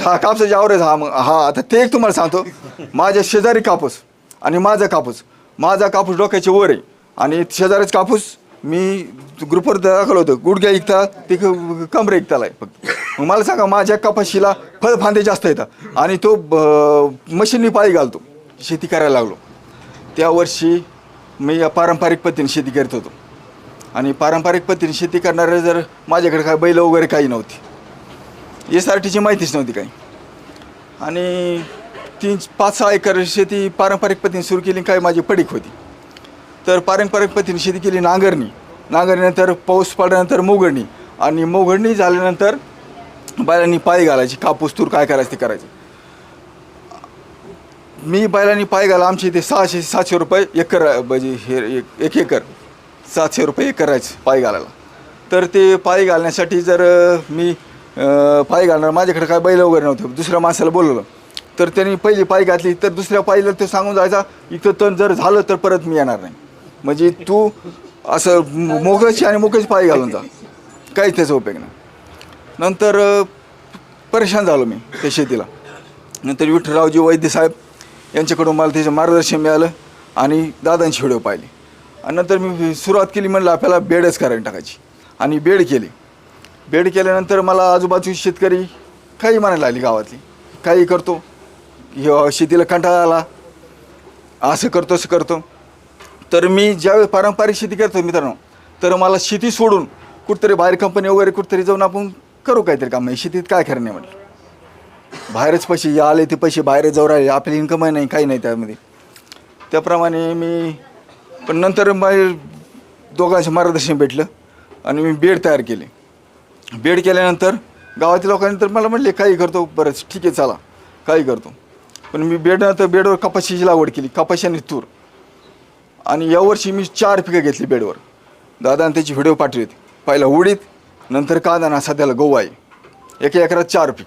हा कापसाची आवरेज हा मग हा आता ते एक तुम्हाला सांगतो. माझ्या शेजारी कापूस आणि माझा कापूस. माझा कापूस डोक्याचे वर आहे. आणि शेजारीच कापूस मी ग्रुपवर दाखवलं होतं. गुडघ्या ऐकता ते कमरे ऐकताला आहे फक्त. मग मला सांगा माझ्या कपाशीला फळफांदे जास्त येतात आणि तो ब- मशीननी पाळी घालतो. शेती करायला लागलो. त्या वर्षी मी या पारंपरिक पद्धतीने शेती करत होतो. आणि पारंपरिक पद्धतीने शेती करणारे जर माझ्याकडे काय बैल वगैरे काही नव्हती. एस आर टीची माहितीच नव्हती काही. आणि तीन पाच सहा एकर शेती पारंपरिक पद्धतीने सुरू केली काय माझी पडीक होती. तर पारंपरिक पद्धतीने शेती केली नांगरणी. नांगरणीनंतर पाऊस पडल्यानंतर मोगडणी आणि मोगडणी झाल्यानंतर बैलांनी पाय घालायची कापूस तूर काय करायचं ते करायचं. मी बैलांनी पाय घाला आमच्या इथे सहाशे सातशे रुपये एकर म्हणजे हे एक- एकर सातशे रुपये एकर राहायचं पाय घालायला. तर ते पाय घालण्यासाठी जर मी पाय घालणार. माझ्याकडे काय बैल वगैरे नव्हते. दुसऱ्या माणसाला बोलवलं. तर त्यांनी पहिली पाय घातली. तर दुसऱ्या पायला ते सांगून जायचा इथं तण जर झालं तर परत मी येणार नाही. म्हणजे तू असं मो- आणि मोकळीच पाय घालून जा. काहीच त्याचा उपयोग नाही. नंतर परेशान झालो मी त्या शेतीला. नंतर विठ्ठलरावजी वैद्य साहेब यांच्याकडून मला त्याचं मार्गदर्शन मिळालं आणि दादांची व्हिडिओ पाहिली. आणि नंतर मी सुरुवात केली म्हणलं आपल्याला बेडच करायला टाकायची. आणि बेड केली. बेड केल्यानंतर मला आजूबाजूचे शेतकरी काही म्हणायला आली गावातली. काही करतो. ह्यो शेतीला कंटाळा आला. असं करतो असं करतो. तर मी ज्यावेळी पारंपरिक शेती करतो मित्रांनो तर मला शेती सोडून कुठतरी बाहेर कंपनी वगैरे कुठतरी जाऊन आपण करू काहीतरी काम. नाही शेतीत काय खरं नाही म्हटलं. बाहेरच पैसे या आले ते पैसे बाहेर जाऊ राहिले. आपली इन्कम नाही काही नाही त्यामध्ये. त्याप्रमाणे मी पण नंतर माझे दोघांचं मार्गदर्शन भेटलं आणि मी बेड तयार केले. बेड केल्यानंतर गावातील लोकांनी तर मला म्हणले काही करतो बरंच ठीक आहे चला काही करतो. पण मी बेडनंतर बेडवर कपाशीची लागवड केली कपाशी आणि तूर. आणि यावर्षी मी चार पिकं घेतली बेडवर. दादाने त्याची व्हिडिओ पाठवली पहिला उडीद नंतर कांदा ना सध्याला गहू आहे. एका एकरात चार पीक.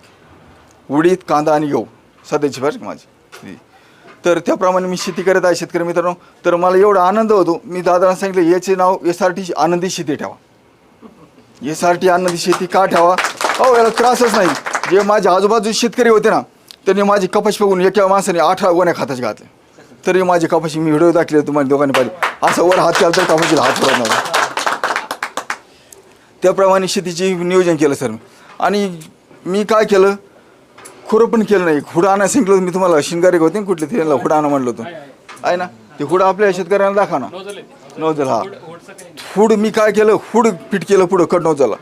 उडीद कांदा आणि गहू. सध्याची बरं माझी. तर त्याप्रमाणे मी शेती करत आहे शेतकरी मित्रांनो. तर मला एवढा आनंद होतो. मी दादाला सांगितलं याचे नाव एस आर टी आनंदी शेती ठेवा. यासाठी अन्नाची शेती का ठेवा? अहो याला त्रासच नाही. जे माझे आजूबाजू शेतकरी होते ना त्यांनी माझी कपाशी बघून एका माणसाने अठरा गोण्या खाताचे घातले तरी माझी कपाशी मी व्हिडिओ दाखले तुम्हाला दोघांनी पाहिजे असं वर हात केला तर कपाशीला हात पडत नव्हता त्याप्रमाणे शेतीचे नियोजन केलं सर. आणि मी काय केलं? खुरं पण केलं नाही. हुडा आणा सांगितलं मी तुम्हाला शिंगारे होते कुठले त्यांना हुडा आणा म्हणलं होतं. आहे ना? ते हुडा आपल्या शेतकऱ्यांना दाखवा ना. नोजल हा. हुड मी काय केलं? हुड फिट केलं पुढं कट नोजला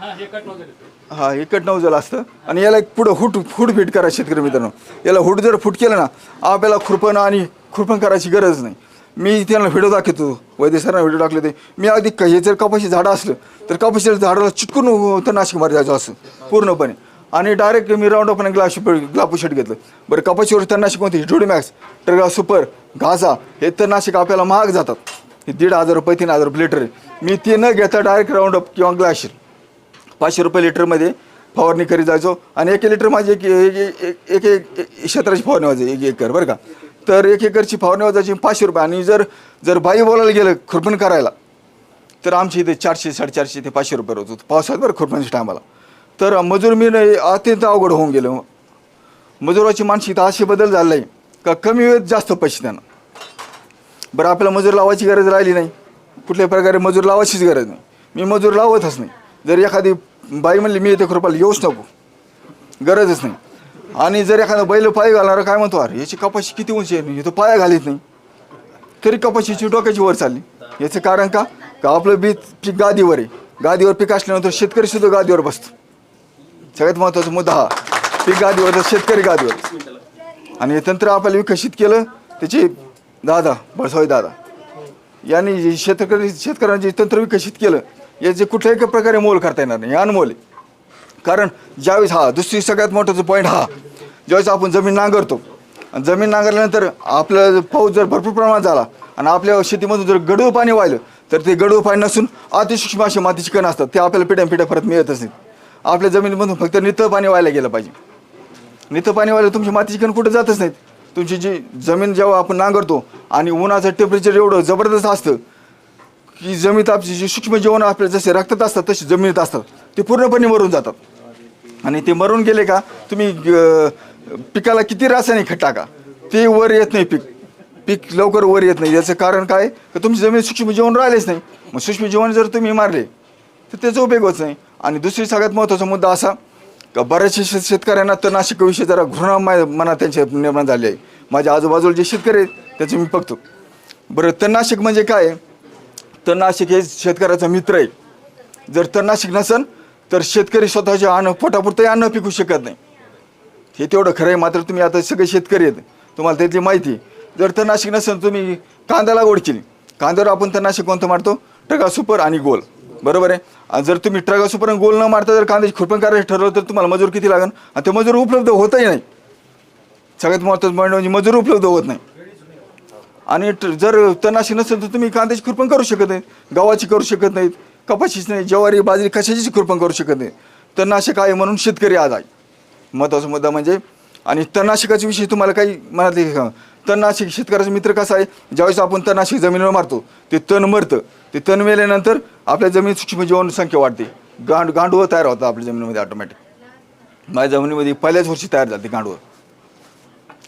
हा हे कट नोजल असतं. आणि याला एक पुढं हुड हुड फिट करा शेतकरी मित्रांनो. याला हुड जर फुट केलं ना आपल्याला खुरपण आणि खुरपण करायची गरज नाही. मी त्यांना व्हिडिओ दाखवतो. वैद्य सरांना व्हिडिओ टाकले ते. मी अगदी हे जर कपाशी झाडं असलं तर कपाशी झाडाला चिटकून तणनाशक मार जायचं असं पूर्णपणे. आणि डायरेक्ट मी राऊंड अप ग्लास ग्लापू शर्ट घेतलं. बरं कपाशीवर तणनाशक कोणते? मॅक्स टर्गा सुपर घासा हे तणनाशक आपल्याला महाग जातात. हे दीड हजार रुपये तीन हजार रुपये लिटर आहे. मी ते न घेता डायरेक्ट राऊंड अप किंवा ग्लाशीर पाचशे रुपये लिटरमध्ये फवारणी करीत जायचो. आणि एक लिटर माझी एक एक एक एक क्षेत्राची फवारणी वाजायची एक एकर बरं का? तर एक एकरची फवारणी वाजायची पाचशे रुपये. आणि जर जर बाई बोलायला गेलं खुरपण करायला तर आमच्या इथे चारशे साडेचारशे ते पाचशे रुपये रोज होतो. पावसाळ्यात बरं खुरपणच्या टायमाला तर मजूर मी अत्यंत अवघड होऊन गेलो. मजुराची मानसिकता असे बदल झाला आहे का कमी वेळेत जास्त पैसे त्यांना बरं आपल्याला मजूर लावायची गरज राहिली नाही. कुठल्याही प्रकारे मजूर लावायचीच गरज नाही. मी मजूर लावतच नाही. जर एखादी बाई म्हणली मी येते कृपाला येऊच नको. गरजच नाही. आणि जर एखादा बैल पाय घालणारा काय म्हणतो अरे याची कपाशी किती उंची आहे? हे तो पाया घालीत नाही. तरी कपाशीची डोक्याची वर चालली. याचं कारण का? का आपलं बी पीक गादीवर आहे. गादीवर पीक असल्यानंतर शेतकरी सुद्धा गादीवर बसतो. सगळ्यात महत्त्वाचा मुद्दा हा. पीक गादीवर तर शेतकरी गादीवर. आणि हे तंत्र आपल्याला विकसित केलं त्याची दादा बळसाई दादा. यांनी जे शेतकरी शेतकऱ्यांचे तंत्र विकसित केलं याचे कुठल्याही प्रकारे मोल करता येणार नाही अनमोल आहे. कारण ज्यावेळेस हा दुसरी सगळ्यात महत्त्वाचा पॉईंट हा ज्यावेळेस आपण जमीन नांगरतो आणि जमीन नांगरल्यानंतर आपलं पाऊस जर भरपूर प्रमाणात झाला आणि आपल्या शेतीमधून जर गडूळ पाणी वाहिलं तर ते गडूळ पाणी नसून अतिसूक्ष्म असे मातीची कण असतात ते आपल्याला पिढ्या पिढ्या परत मिळतच नाहीत आपल्या जमिनीमधून फक्त नितळ पाणी व्हायला गेलं पाहिजे. नितळ पाणी व्हायला तुमची मातीची कण कुठं जातच नाहीत. तुमची जी जमीन जेव्हा आपण नांगरतो आणि उन्हाचं टेम्परेचर एवढं जबरदस्त असतं की जमिनीत आपली जी सूक्ष्म जीवन आपल्या जसे रक्तात असतात तसे जमिनीत असतात. ते पूर्णपणे मरून जातात. आणि ते मरून गेले का तुम्ही पिकाला किती रासायनिक खत टाका ते वर येत नाही पीक. पीक लवकर वर येत नाही. याचं कारण काय तर तुमची जमीन सूक्ष्म जीवन राहिलेच नाही. मग सूक्ष्म जीवन जर तुम्ही मारले तर त्याचा उपयोग होत नाही. आणि दुसरी सगळ्यात महत्त्वाचा मुद्दा असा बऱ्याचशा शेत शेतकऱ्यांना तणनाशकाविषयी जरा घृणा माय मनात त्यांच्या निर्माण झाली आहे. माझ्या आजूबाजूला जे शेतकरी आहेत त्याचे मी बघतो. बरं तणनाशक म्हणजे काय तणनाशक हे शेतकऱ्याचा मित्र आहे. जर तणनाशक नसन तर शेतकरी स्वतःचे अन्न पोटापुरतंही अन्न पिकू शकत नाही. हे तेवढं खरं आहे मात्र तुम्ही आता सगळे शेतकरी आहेत. तुम्हाला त्याची माहिती आहे. जर तणनाशक नसेल तुम्ही कांदा लागवड केली. कांद्यावर आपण तणनाशक कोणतं मारतो? टका सुपर आणि गोल. बरोबर आहे. आणि जर तुम्ही ट्रगा गोल न मारता जर कांद्याची खुरपण करायचं ठरवलं तर तुम्हाला मजूर किती लागेल आणि ते मजूर उपलब्ध होतही नाही. सगळ्यात महत्त्वाचं पॉईंट म्हणजे मजूर उपलब्ध होत नाही. आणि जर तणनाशक नसेल तर तुम्ही कांद्याची खुरपण करू शकत नाही. गव्हाची करू शकत नाहीत. कपाशीच नाही. ज्वारी बाजरी कशाचीच खुरपण करू शकत नाही. तणनाशक आहे म्हणून शेतकरी आज आहे महत्त्वाचा मुद्दा म्हणजे आणि तणनाशकाच्या विषयी तुम्हाला काही मनातले तणनाशक शेतकऱ्याचा मित्र कसा आहे? ज्यावेळेस आपण तणनाशक जमिनीवर मारतो ते तण मरतं. ते तण मेल्यानंतर आपल्या जमीन सूक्ष्म संख्या वाढते. गांड गांडूळ तयार होतं आपल्या जमिनीमध्ये ऑटोमॅटिक माझ्या जमिनीमध्ये पहिल्याच वर्षी तयार झाली गांडूळ.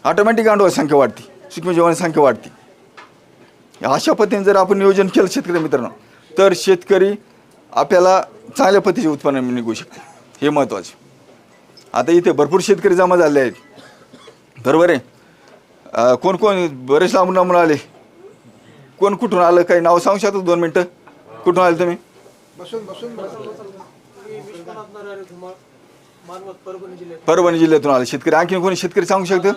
ऑटोमॅटिक गांडूळ संख्या वाढते. सूक्ष्म संख्या वाढते. अशा पद्धतीने जर आपण नियोजन केलं शेतकरी मित्रांनो तर शेतकरी आपल्याला चांगल्या पद्धतीचे उत्पन्न निघू शकते. हे महत्त्वाचे आता इथे भरपूर शेतकरी जमा झाले आहेत. बरोबर आहे? अं, कोण कोण? बरेच लांबून लांबून आले. कोण कुठून आलं? काही नाव सांगू शकतो दोन मिनटं? कुठून आले तुम्ही? परभणी जिल्ह्यातून आले. शेतकरी आणखी कोणी शेतकरी सांगू शकतं?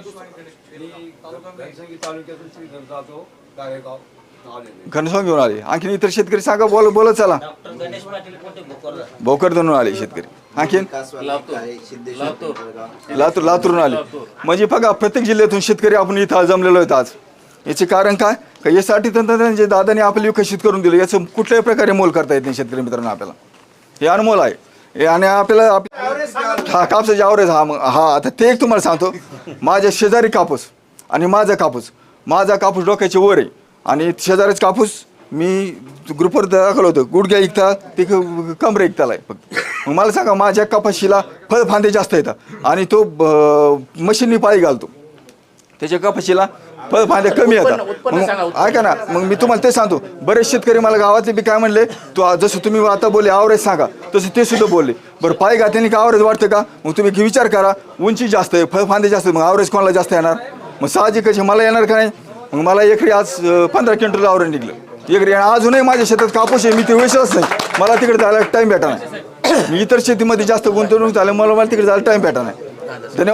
तालुक्यातून जातो घनसोंग घेऊन आले. आणखीन इतर शेतकरी सांगा बोल बोलत चला. भोकरदून आले शेतकरी. आणखीन? लातूर. लातूरून आले. म्हणजे बघा प्रत्येक जिल्ह्यातून शेतकरी आपण इथं जमलेलो आहेत आज. याचे कारण काय? का यासाठी तंत्रज्ञान जे दादाने आपल्याला विकसित करून दिलं. याचं कुठल्याही प्रकारे मोल करता येत नाही शेतकरी मित्रांनो आपल्याला. हे अनमोल आहे. हे आणि आपल्याला आप- हा कापसाचे आवरेज हा मग हा आता ते एक तुम्हाला सांगतो. माझ्या शेजारी कापूस आणि माझा कापूस. माझा कापूस डोक्याच्या वर आहे. आणि शेजारीच कापूस मी ग्रुपवर दाखवलं होतं. गुडघ्या इकता ते कमरे इकताला आहे फक्त. मग मला सांगा माझ्या कपाशीला फळफांदे जास्त येतात. आणि तो मशीननी पाळी घालतो. त्याच्या कपाशीला फळफांदे कमी येतात. मग ऐका ना मग मी तुम्हाला ते सांगतो. बरेच शेतकरी मला गावातले बी काय म्हणले तू जसं तुम्ही आता बोलले आवरेज सांगा. तसं ते सुद्धा बोलले. बरं पाय घातल्याने का आवरेज वाटतं का? मग तुम्ही विचार करा. उंची जास्त आहे फळफांदे जास्त आहे, मग आवरेज कोणाला जास्त येणार? मग साहजिकच आहे, मला येणार का नाही? मग मला एकरी आज पंधरा क्विंटल आवरण निघलं. एकरी आणि अजूनही माझ्या शेतात कापूस आहे मी ते विषयच नाही. मला तिकडे जायला टाईम भेटा नाही. मी इतर शेतीमध्ये जास्त गुंतवणूक झाल्यामुळे मला तिकडे जायला टाईम भेटा नाही. धन्यवाद.